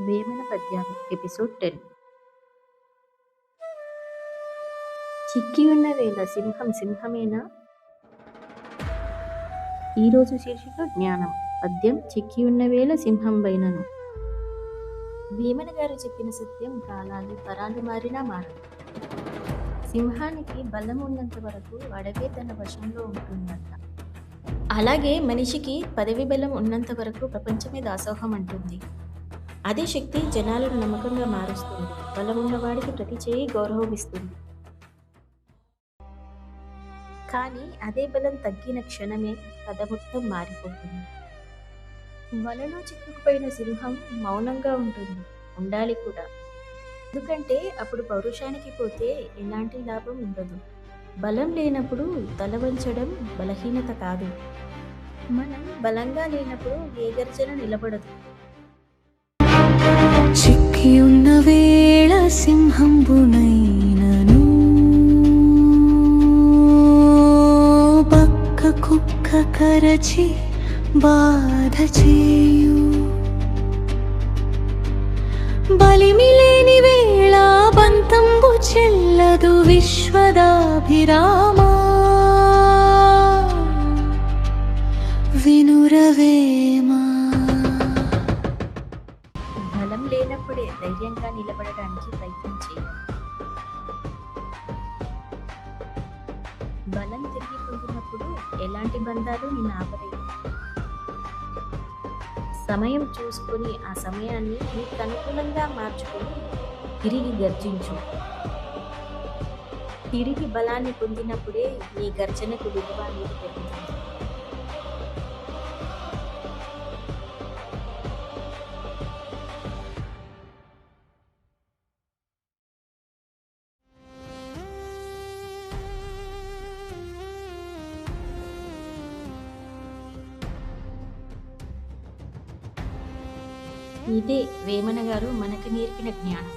వేమన పద్యాలు episode ten. చిక్కి ఉన్న వేళ సింహం సింహమేనా? ఈరోజు శీర్షిక జ్ఞానం. పద్యం చిక్కి ఉన్న వేళ సింహం వైనను. భీమన గారు చెప్పిన సత్యం కాలాలు తరాలు మారినా మారదు. సింహానికి బలం ఉన్నంత వరకు అడవే తన వశంలో ఉంటుందంట. అలాగే మనిషికి పదవి బలం ఉన్నంత వరకు ప్రపంచమే దాసోహం అంటుంది. అదే శక్తి జనాలను నమ్మకంగా మారుస్తుంది. బలం ఉన్నవాడికి ప్రతి చేయి గౌరవమిస్తుంది. కానీ అదే బలం తగ్గిన క్షణమే కథ మొత్తం మారిపోతుంది. వలలో చిక్కుకుపోయిన సింహం మౌనంగా ఉంటుంది. ఉండాలి కూడా. ఎందుకంటే అప్పుడు పౌరుషానికి పోతే ఎలాంటి లాభం ఉండదు. బలం లేనప్పుడు తల వంచడం బలహీనత కాదు. మనం బలంగా లేనప్పుడు ఏ గర్జన నిలబడదు. చిక్కి ఉన్న వేళ సింహంబునైనను. పక్క కుక్క కరచి బాధ చేయు. బలిమిలేని వేళ బంతంబు చెల్లదు విశ్వదాభిరామా. వినురవేమా బలం లేనప్పుడే ధైర్యంగా నిలబడడానికి ప్రయత్నం చేయాలి బలం తిరిగి పొందినప్పుడు ఎలాంటి బంధాలు నిన్ను ఆపలేవు. సమయం చూసుకొని ఆ సమయాన్ని నీకు అనుకూలంగా మార్చుకొని తిరిగి గర్జించు. తిరిగి బలాన్ని పొందినప్పుడే నీ గర్జనకు విలువ అనేది పెరుగుతుంది. ఇదే వేమన గారు మనకు నేర్పిన జ్ఞానం.